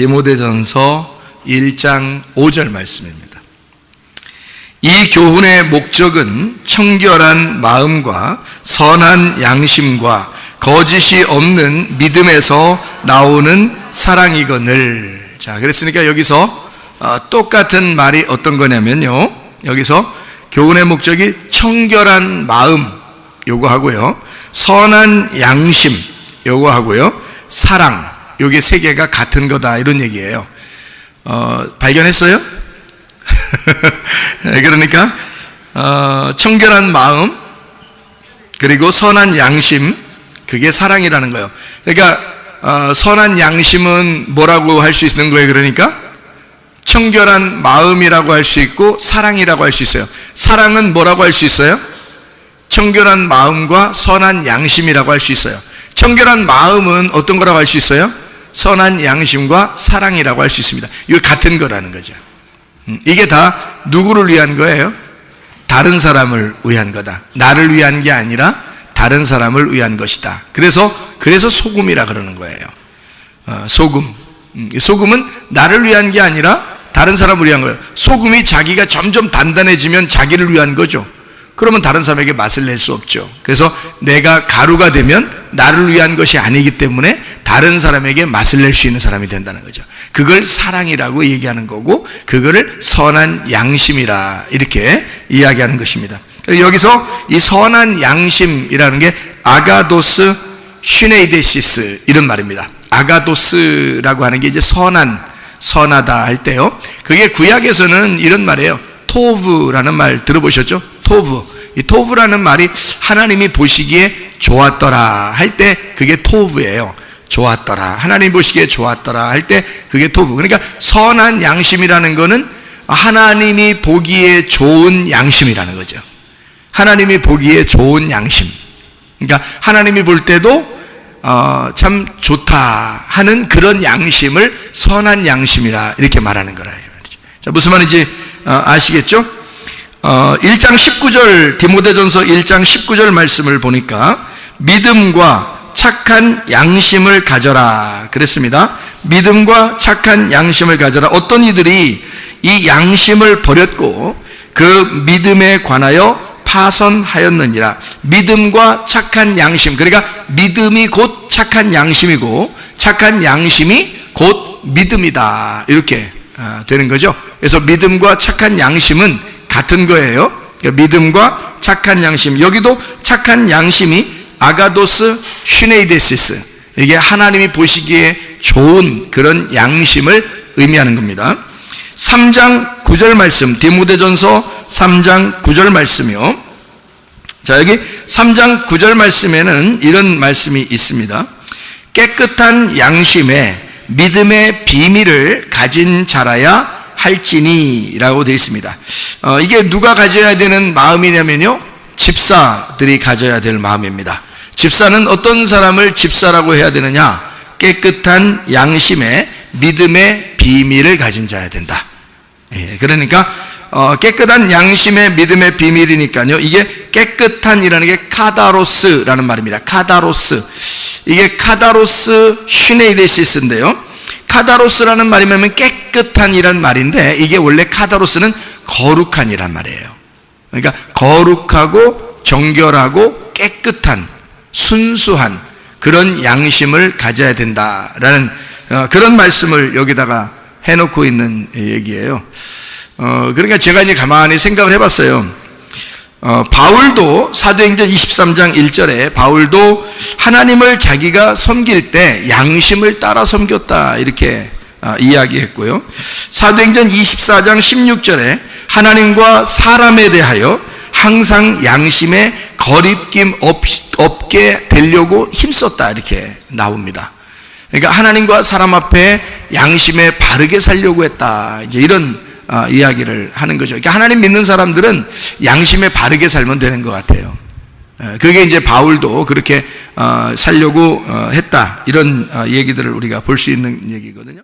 디모데전서 1장 5절 말씀입니다. 이 교훈의 목적은 청결한 마음과 선한 양심과 거짓이 없는 믿음에서 나오는 사랑이거늘. 자, 그랬으니까 여기서 어, 똑같은 말이 어떤 거냐면요. 여기서 교훈의 목적이 청결한 마음 요거 하고요. 선한 양심 요거 하고요. 사랑 요게 세 개가 같은 거다 이런 얘기예요. 어, 발견했어요? 그러니까 어, 청결한 마음 그리고 선한 양심 그게 사랑이라는 거예요. 그러니까 어, 선한 양심은 뭐라고 할 수 있는 거예요? 그러니까 청결한 마음이라고 할 수 있고 사랑이라고 할 수 있어요. 사랑은 뭐라고 할 수 있어요? 청결한 마음과 선한 양심이라고 할 수 있어요. 청결한 마음은 어떤 거라고 할 수 있어요? 선한 양심과 사랑이라고 할 수 있습니다. 이거 같은 거라는 거죠. 음, 이게 다 누구를 위한 거예요? 다른 사람을 위한 거다. 나를 위한 게 아니라 다른 사람을 위한 것이다. 그래서 그래서 소금이라 그러는 거예요. 어, 소금. 음, 소금은 나를 위한 게 아니라 다른 사람을 위한 거예요. 소금이 자기가 점점 단단해지면 자기를 위한 거죠. 그러면 다른 사람에게 맛을 낼 수 없죠. 그래서 내가 가루가 되면 나를 위한 것이 아니기 때문에 다른 사람에게 맛을 낼 수 있는 사람이 된다는 거죠. 그걸 사랑이라고 얘기하는 거고, 그거를 선한 양심이라 이렇게 이야기하는 것입니다. 여기서 이 선한 양심이라는 게 아가도스 슈네이데시스 이런 말입니다. 아가도스라고 하는 게 이제 선한, 선하다 할 때요. 그게 구약에서는 이런 말이에요. 토브라는 말 들어보셨죠? 토브. 이 토브라는 말이 하나님이 보시기에 좋았더라 할 때 그게 토브예요. 좋았더라. 하나님 보시기에 좋았더라 할 때 그게 토브. 그러니까 선한 양심이라는 거는 하나님이 보기에 좋은 양심이라는 거죠. 하나님이 보기에 좋은 양심. 그러니까 하나님이 볼 때도 어, 참 좋다 하는 그런 양심을 선한 양심이라 이렇게 말하는 거라. 자, 무슨 말인지 어, 아시겠죠? 어, 1장 19절 디모데전서 1장 19절 말씀을 보니까 믿음과 착한 양심을 가져라 그랬습니다. 믿음과 착한 양심을 가져라. 어떤 이들이 이 양심을 버렸고 그 믿음에 관하여 파선하였느니라. 믿음과 착한 양심. 그러니까 믿음이 곧 착한 양심이고 착한 양심이 곧 믿음이다. 이렇게 아, 되는 거죠. 그래서 믿음과 착한 양심은 같은 거예요. 그러니까 믿음과 착한 양심. 여기도 착한 양심이 아가도스 슈네이데시스. 이게 하나님이 보시기에 좋은 그런 양심을 의미하는 겁니다. 3장 9절 말씀, 디모데전서 3장 9절 말씀이요. 자, 여기 3장 9절 말씀에는 이런 말씀이 있습니다. 깨끗한 양심에 믿음의 비밀을 가진 자라야 할지니라고 되어 있습니다. 어, 이게 누가 가져야 되는 마음이냐면요. 집사들이 가져야 될 마음입니다. 집사는 어떤 사람을 집사라고 해야 되느냐? 깨끗한 양심에 믿음의 비밀을 가진 자야 된다. 예, 그러니까 어, 깨끗한 양심의 믿음의 비밀이니까요. 이게 깨끗한이라는 게 카다로스라는 말입니다. 카다로스. 이게 카다로스 슈네이데시스인데요. 카다로스라는 말이 면 깨끗한이란 말인데 이게 원래 카다로스는 거룩한이란 말이에요. 그러니까 거룩하고 정결하고 깨끗한 순수한 그런 양심을 가져야 된다라는 어, 그런 말씀을 여기다가 해놓고 있는 얘기예요. 어, 그러니까 제가 이제 가만히 생각을 해봤어요. 어, 바울도 사도행전 23장 1절에 바울도 하나님을 자기가 섬길 때 양심을 따라 섬겼다 이렇게 아, 이야기했고요. 사도행전 24장 16절에 하나님과 사람에 대하여 항상 양심에 거립김 없, 없게 되려고 힘썼다 이렇게 나옵니다. 그러니까 하나님과 사람 앞에 양심에 바르게 살려고 했다. 이제 이런 어, 이야기를 하는 거죠. 그러니까 하나님 믿는 사람들은 양심에 바르게 살면 되는 것 같아요. 에, 그게 이제 바울도 그렇게 어, 살려고 어, 했다. 이런 어, 얘기들을 우리가 볼 수 있는 얘기거든요.